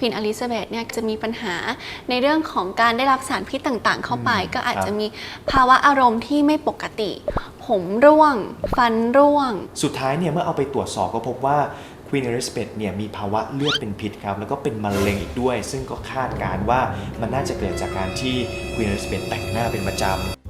ควีนอลิซาเบธเนี่ยจะมีปัญหาในเรื่องของการได้รับสารพิษต่างๆ เข้าไปอืมก็อาจครับจะมีภาวะอารมณ์ที่ไม่ปกติ ผมร่วง ฟันร่วง สุดท้ายเนี่ยเมื่อเอาไปตรวจสอบก็พบว่าควีนอลิซาเบธเนี่ยมีภาวะเลือดเป็นพิษครับ แล้วก็เป็นมะเร็งอีกด้วย ซึ่งก็คาดการณ์ว่ามันน่าจะเกิดจากการที่ควีนอลิซาเบธแต่งหน้าเป็นประจำ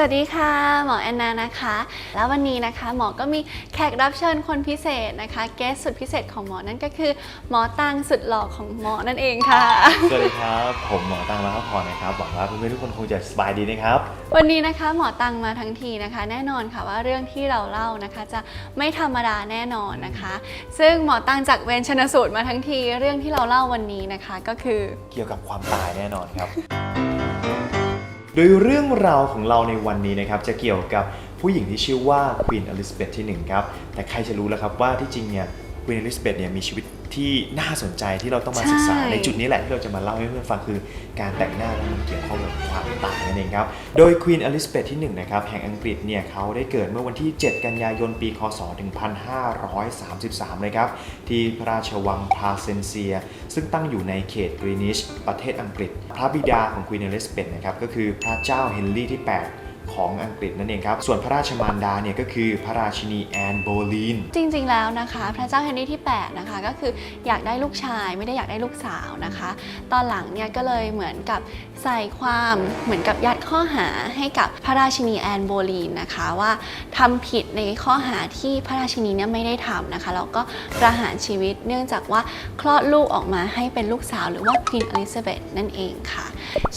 สวัสดีค่ะ หมอแอนนานะคะ แล้ววันนี้นะคะ หมอก็มีแขกรับเชิญคนพิเศษนะคะเกสสุดพิเศษของหมอนั่นก็คือหมอตังสุดหล่อของหมอนั่นเองค่ะ สวัสดีครับ ผมหมอตังรัตพรนะครับหวังว่าเพื่อนๆทุกคนคงจะสบายดีนะครับ วันนี้นะคะหมอตังมาทั้งทีนะคะ แน่นอนค่ะว่าเรื่องที่เราเล่านะคะ จะไม่ธรรมดาแน่นอนนะคะ ซึ่งหมอตังจากเวรชนสูตรมาทั้งทีเรื่องที่เราเล่าวันนี้นะคะก็คือเกี่ยวกับความตายแน่นอนครับ โดยเรื่องราวของเราในวันนี้นะครับจะเกี่ยวกับผู้หญิงที่ชื่อว่าควีนอลิซาเบธที่1ครับแต่ใครจะรู้แล้วครับว่าที่จริงเนี่ย วีนอลิซาเบธเนี่ยมีชีวิตที่น่าสนใจที่เราต้องมาศึกษาใช่ ในจุดนี้แหละที่เราจะมาเล่าให้เพื่อนฟังคือการแต่งหน้าแล้วมันเกี่ยวข้องกับความตายนั่นเองครับ โดยควีนอลิซาเบธที่1นะครับแห่งอังกฤษเนี่ยเขาได้เกิดเมื่อวันที่ 7 กันยายนปีคศ 1533 เลยครับที่พระราชวังพาเซนเซีย ซึ่งตั้งอยู่ในเขตกรีนิชประเทศอังกฤษ พระบิดาของควีนอลิซาเบธนะครับก็คือพระเจ้าเฮนรี่ที่ 8 ของอังกฤษนั่นเองครับ ส่วนพระราชมารดาเนี่ยก็คือพระราชินีแอนโบลีน จริงๆ แล้วนะคะ พระเจ้าเฮนรี่ที่ 8 นะคะ ก็คืออยากได้ลูกชายไม่ได้อยากได้ลูกสาวนะคะ ตอนหลังเนี่ยก็เลยเหมือนกับใส่ความเหมือนกับยัดข้อหาให้กับพระราชินีแอนโบลีนนะคะว่าทำผิดในข้อหาที่พระราชินีเนี่ยไม่ได้ทำนะคะแล้วก็ประหารชีวิตเนื่องจากว่าคลอดลูกออกมาให้เป็นลูกสาวหรือว่าควีนอลิซาเบธนั่นเองค่ะ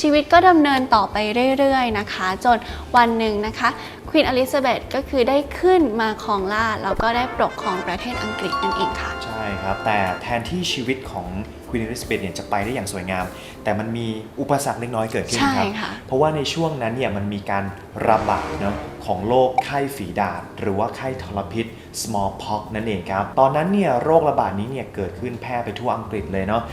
ชีวิตก็ดำเนินต่อไปเรื่อยๆนะคะ จนวันหนึ่งนะคะควีนอลิซาเบธก็คือได้ขึ้นมาครองราชย์แล้วก็ได้ปกครองประเทศอังกฤษนั่นเองค่ะ ใช่ครับ แต่แทนที่ชีวิตของควีนอลิซาเบธเนี่ยจะไปได้อย่างสวยงาม แต่มันมีอุปสรรคเล็กน้อยเกิดขึ้นครับใช่ค่ะเพราะว่าในช่วงนั้นเนี่ยมันมีการระบาดเนาะ ของโรคไข้ฝีดาษ หรือว่าไข้ทรพิษ smallpox นั่นเองครับ ตอนนั้นเนี่ยโรคระบาดนี้เนี่ยเกิดขึ้นแพร่ไปทั่วอังกฤษเลยเนาะ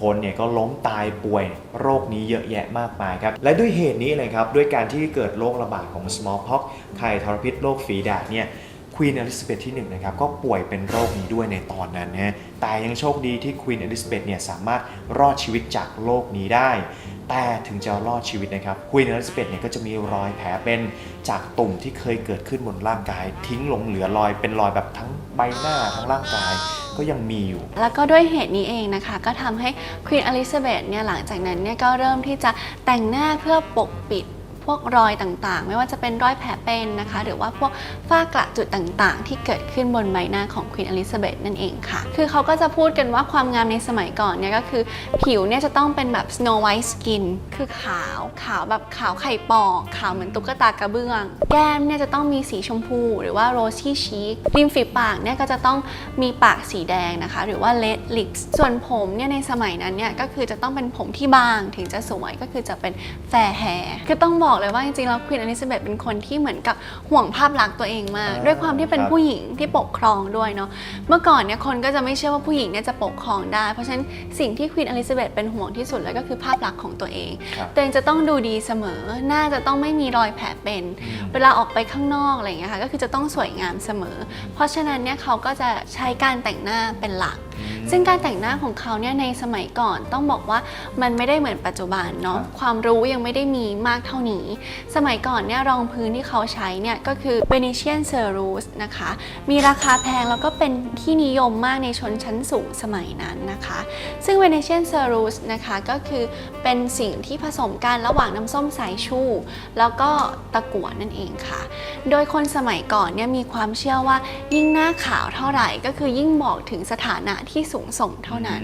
คนเนี่ยก็ล้มตายป่วยโรคนี้เยอะแยะมากมายครับ และด้วยเหตุนี้เลยครับ ด้วยการที่เกิดโรคระบาดของ smallpox ไข้ทรพิษโรคฝีดาษเนี่ยควีนอลิซาเบธที่1นะครับก็ป่วยเป็นโรคนี้ด้วยในตอนนั้นนะฮะแต่ยังโชคดีที่ควีนอลิซาเบธเนี่ยสามารถรอดชีวิตจากโรคนี้ได้ แต่ถึงจะรอดชีวิตนะครับควีนอลิซาเบธเนี่ยก็จะมีรอยแผลเป็นจากตุ่มที่เคยเกิดขึ้นบนร่างกาย ทิ้งลงเหลือรอยเป็นรอยแบบทั้งใบหน้าทั้งร่างกายก็ยังมีอยู่ แล้วก็ด้วยเหตุนี้เองนะคะ ก็ทำให้ควีนอลิซาเบธเนี่ยหลังจากนั้นเนี่ยก็เริ่มที่จะแต่งหน้าเพื่อปกปิด วกรอยต่างๆ ไม่ว่าจะเป็นรอยแผลเป็นนะคะ หรือว่าพวกฝ้ากระจุดต่างๆ ที่เกิดขึ้นบนใบหน้าของควีนอลิซาเบธนั่นเองค่ะ คือเขาก็จะพูดกันว่าความงามในสมัยก่อนเนี่ยก็คือผิวเนี่ยจะต้องเป็นแบบ snow white skin คือขาวขาวแบบขาวไข่ปอกขาวเหมือนตุ๊กตากระเบื้อง แก้มเนี่ยจะต้องมีสีชมพู หรือว่า rosy cheek ริมฝีปากเนี่ยก็จะต้องมีปากสีแดงนะคะ หรือว่า red lips ส่วนผมเนี่ยในสมัยนั้นเนี่ยก็คือจะต้องเป็นผมที่บางถึงจะสวยก็คือจะเป็น fair hair คือต้องบอกเลยว่าจริงๆแล้วควีนอลิซาเบธเป็นคนที่เหมือนกับห่วงภาพลักษณ์ตัวเองมากอ่าด้วยความที่เป็นครับผู้หญิงที่ปกครองด้วยเนาะเมื่อก่อนเนี่ยคนก็จะไม่เชื่อว่าผู้หญิงเนี่ยจะปกครองได้ เพราะฉะนั้นสิ่งที่ควีนอลิซาเบธเป็นห่วงที่สุดเลยก็คือภาพลักษณ์ของตัวเองครับตัวเองจะต้องดูดีเสมอหน้าจะต้องไม่มีรอยแผลเป็นอืมเวลาออกไปข้างนอกอะไรอย่างเงี้ยค่ะก็คือจะต้องสวยงามเสมอ เพราะฉะนั้นเนี่ยเขาก็จะใช้การแต่งหน้าเป็นหลัก ซึ่งการแต่งหน้าของเขาเนี่ยในสมัยก่อนต้องบอกว่ามันไม่ได้เหมือนปัจจุบันเนาะครับความรู้ยังไม่ได้มีมากเท่านี้ สมัยก่อนเนี่ยรองพื้นที่เขาใช้เนี่ยก็คือ Venetian Cerusse นะคะ มีราคาแพงแล้วก็เป็นที่นิยมมากในชนชั้นสูงสมัยนั้นนะคะ ซึ่ง Venetian Cerusse นะคะก็คือเป็นสิ่งที่ผสมกันระหว่างน้ำส้มสายชูแล้วก็ตะกั่วนั่นเองค่ะ โดยคนสมัยก่อนเนี่ยมีความเชื่อว่ายิ่งหน้าขาวเท่าไหร่ก็คือยิ่งบอกถึงสถานะที่สูงส่งเท่านั้น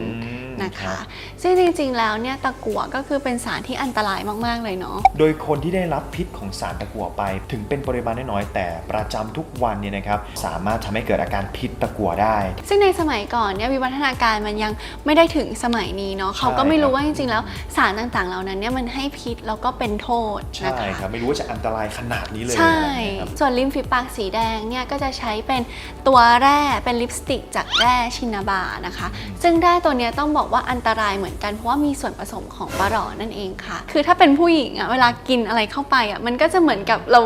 นะคะรับซึ่งจริงๆแล้วเนี่ยตะกั่วก็คือเป็นสารที่อันตรายมากๆเลยเนาะโดยคนที่ได้รับพิษของสารตะกั่วไป ถึงเป็นปริมาณน้อยๆแต่ประจำทุกวันเนี่ยนะครับสามารถทำให้เกิดอาการพิษตะกั่วได้ ซึ่งในสมัยก่อนเนี่ยวิวัฒนาการมันยังไม่ได้ถึงสมัยนี้เนาะเขาก็ไม่รู้ว่าจริงๆแล้วสารต่างๆเหล่านั้นเนี่ยมันให้พิษแล้วก็เป็นโทษใช่นะคะครับไม่รู้ว่าจะอันตรายขนาดนี้เลยใช่อะไรอย่างเงี้ยครับส่วนริมฝีปากสีแดงเนี่ยก็จะใช้เป็นตัวแร่เป็นลิปสติกจากแร่ชินาบานะคะ ซึ่งแร่ตัวเนี้ยต้องบอกว่าอันตรายเหมือนกันเพราะว่ามีส่วนผสมของปลาหลอนั่นเองค่ะ คือถ้าเป็นผู้หญิงอะเวลากินอะไรเข้าไปอะมันก็จะเหมือนกับเรา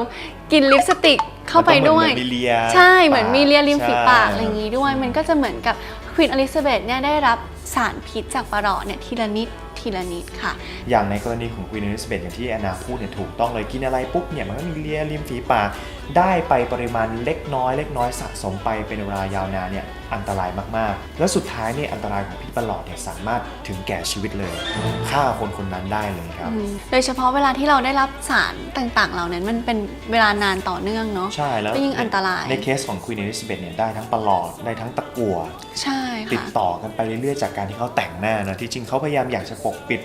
กินลิปสติกเข้าไปด้วย มันก็เหมือนมีเลียใช่เหมือนมีเลียริมฝีปากใช่ อะไรอย่างนี้ด้วย มันก็จะเหมือนกับควีนอลิซาเบธเนี่ยได้รับ สารพิษจากปลาหลอดเนี่ยทีละนิดทีละนิดค่ะ อย่างในกรณีของควีนอลิซาเบธอย่างที่แอนนาพูดเนี่ยถูกต้องเลยกินอะไรปุ๊บเนี่ยมันก็มีเลียริมฝีปากได้ไปปริมาณเล็กน้อยเล็กน้อยสะสมไปเป็นเวลายาวนานเนี่ยอันตรายมากๆ แล้วสุดท้ายเนี่ยอันตรายของพิษประหลอดเนี่ยสามารถถึงแก่ชีวิตเลยฆ่าคนคนนั้นได้เลยครับอืมโดยเฉพาะเวลาที่เราได้รับสารต่างๆ เหล่านั้นมันเป็นเวลานานต่อเนื่องเนาะใช่แล้วก็ยิ่งอันตรายในเคสของควีนอลิซาเบธเนี่ยได้ทั้งประหลอดได้ทั้งตะกั่วใช่ติดค่ะต่อกันไปเรื่อยๆจากการที่เขาแต่งหน้านะที่จริงเขาพยายามอยากจะปกปิด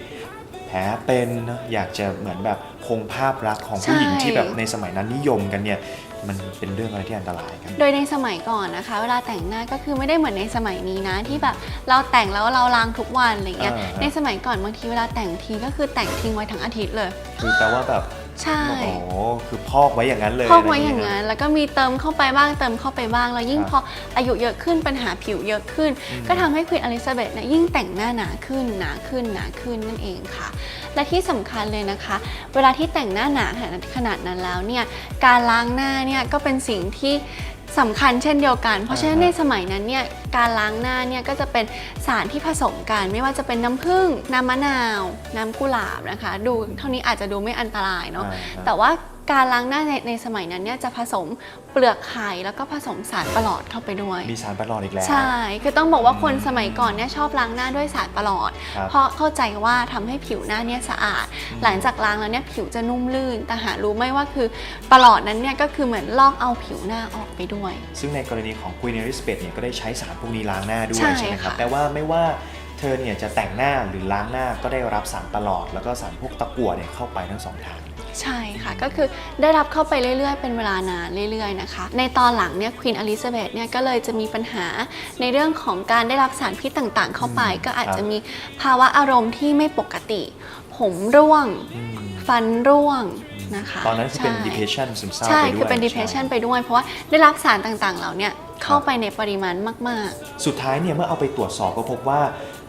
แผลเป็นนะอยากจะเหมือนแบบคงภาพลักษณ์ของผู้หญิงใช่ ที่แบบในสมัยนั้นนิยมกันเนี่ยมันเป็นเรื่องอะไรที่อันตรายครับ โดยในสมัยก่อนนะคะ เวลาแต่งหน้าก็คือไม่ได้เหมือนในสมัยนี้นะ ที่แบบเราแต่งแล้วเราล้างทุกวันอะไรเงี้ยอ่าฮะ ในสมัยก่อนบางทีเวลาแต่งทีก็คือแต่งทิ้งไว้ทั้งอาทิตย์เลย คือแปลว่าแบบ ใช่โอ้โหคือพอกไว้อย่างนั้นเลยพอกไว้อย่างะรนั้น แล้วก็มีเติมเข้าไปบ้างเติมเข้าไปบ้าง แล้วยิ่งครับพออายุเยอะขึ้นปัญหาผิวเยอะขึ้นอืมก็ทำให้ควีนอลิซาเบธเนี่ยยิ่งแต่งหน้าหนาขึ้นหนาขึ้นหนาขึ้นนั่นเองค่ะ และที่สำคัญเลยนะคะ เวลาที่แต่งหน้าหนาขนาดนั้นแล้วเนี่ยการล้างหน้าเนี่ยก็เป็นสิ่งที่ สำคัญเช่นเดียวกัน เพราะฉะนั้นในสมัยนั้นเนี่ยการล้างหน้าเนี่ยก็จะเป็นสารที่ผสมกัน ไม่ว่าจะเป็นน้ำผึ้งน้ำมะนาว น้ำกุหลาบนะคะ ดูเท่านี้อาจจะดูไม่อันตรายเนาะอ่าฮะแต่ว่าการล้างหน้าในในสมัยนั้นเนี่ยจะผสม เปลือกไข่แล้วก็ผสมสารประหลอดเข้าไปด้วย มีสารประหลอดอีกแล้ว ใช่ คือต้องบอกว่าคนสมัยก่อนเนี่ยชอบล้างหน้าด้วยสารประหลอด ครับเพราะเข้าใจว่าทำให้ผิวหน้าเนี่ยสะอาด อืม หลังจากล้างแล้วเนี่ยผิวจะนุ่มลื่น แต่หารู้ไหมว่าคือประหลอดนั้นเนี่ยก็คือเหมือนลอกเอาผิวหน้าออกไปด้วย ซึ่งในกรณีของควีนอลิซาเบธเนี่ยก็ได้ใช้สารพวกนี้ล้างหน้าด้วใช่ยใช่ไหมครับ ค่ะ แต่ว่าไม่ว่าเธอเนี่ยจะแต่งหน้าหรือล้างหน้าก็ได้รับสารประหลอด แล้วก็สารพวกตะกั่วเนี่ยเข้าไปทั้งสองทาง ใช่ค่ะก็คือได้รับเข้าไปเรื่อยๆ เป็นเวลานานเรื่อยๆนะคะ ในตอนหลังเนี่ยควีนอลิซาเบธเนี่ยก็เลยจะมีปัญหาในเรื่องของการได้รับสารพิษต่างๆ เข้าไปอืมก็อาจครับจะมีภาวะอารมณ์ที่ไม่ปกติ ผมร่วงอืมฟันร่วงนะคะตอนนั้นคือเป็นใช่ depression ซึมเศร้าใช่ไปด้วยคือเป็น depression ไปด้วย เพราะว่าได้รับสารต่างๆเหล่าเนี้ยเข้าไปในปริมาณมากสุดท้ายเนี่ยเมื่อเอาไปตรวจสอบก็พบว่า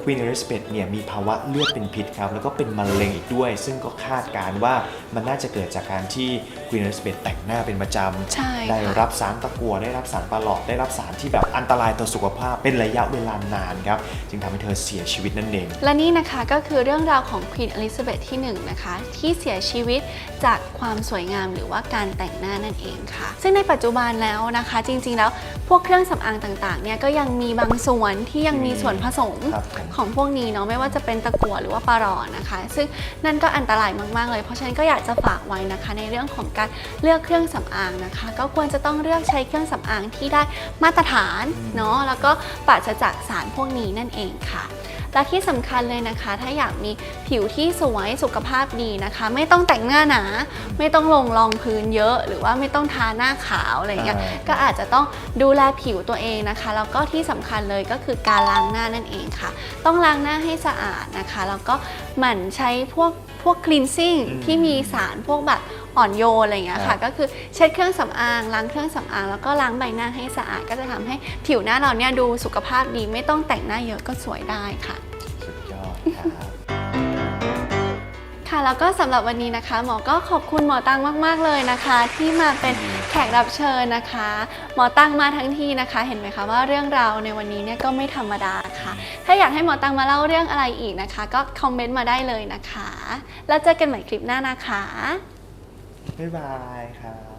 Queen Elizabeth เนี่ยมีภาวะเลือดเป็นพิษครับแล้วก็เป็นมะเร็งอีกด้วย ซึ่งก็คาดการณ์ว่ามันน่าจะเกิดจากการที่ Queen Elizabeth แต่งหน้าเป็นประจๆใช่ำได้ค่ะรับสารตะกั่วได้รับสารประหลอดได้รับสารที่แบบอันตรายต่อสุขภาพเป็นระยะเวลานานครับจึงทำให้เธอเสียชีวิตนั่นเอง และนี่นะคะก็คือเรื่องราวของควีนอลิซาเบธที่1นะคะ ที่เสียชีวิตจากความสวยงามหรือว่าการแต่งหน้านั่นเองค่ะ ซึ่งในปัจจุบันแล้วนะคะ จริงๆแล้วพวกเครื่องสำอางต่างๆเนี่ยก็ยังมีบางส่วนที่ยังมีส่วนผสมครับผมของพวกนี้เนาะไม่ว่าจะเป็นตะกั่วหรือว่าปลาหลอดนะคะ ซึ่งนั่นก็อันตรายมากๆเลย เพราะฉะนั้นก็อยากจะฝากไว้นะคะ ในเรื่องของการเลือกเครื่องสำอางนะคะ ก็ควรจะต้องเลือกใช้เครื่องสำอางที่ได้มาตรฐานเนาะแล้วก็ปราศจากสารพวกนี้นั่นเองค่ะ และที่สำคัญเลยนะคะ ถ้าอยากมีผิวที่สวยสุขภาพดีนะคะ ไม่ต้องแต่งหน้าหนา ไม่ต้องลงรองพื้นเยอะ หรือว่าไม่ต้องทาหน้าขาวอะไรเงี้ยอ่าก็อาจจะต้องดูแลผิวตัวเองนะคะแล้วก็ที่สำคัญเลยก็คือการล้างหน้านั่นเองค่ะ ต้องล้างหน้าให้สะอาดนะคะแล้วก็หมั่นใช้พวกพวก cleansing อืมที่มีสารพวกแบบ อ่อนโยนอะไรอย่างเงี้ยครัค่ะบก็คือเช็ดเครื่องสำอางล้างเครื่องสำอางแล้วก็ล้างใบหน้าให้สะอาดก็จะทำให้ผิวหน้าเราเนี่ยดูสุขภาพดีไม่ต้องแต่งหน้าเยอะก็สวยได้ค่ะ สุดยอดครับค่ะแล้วก็สำหรับวันนี้นะคะหมอก็ขอบคุณหมอตังมาก ๆ เลยนะคะ ที่มาเป็นแขกรับเชิญนะคะ หมอตังมาทั้งทีนะคะ เห็นไหมคะว่าเรื่องราวในวันนี้เนี่ยก็ไม่ธรรมดาค่ะ ถ้าอยากให้หมอตังมาเล่าเรื่องอะไรอีกนะคะ ก็คอมเมนต์มาได้เลยนะคะ แล้วเจอกันใหม่คลิปหน้านะคะ บ๊ายบายครับ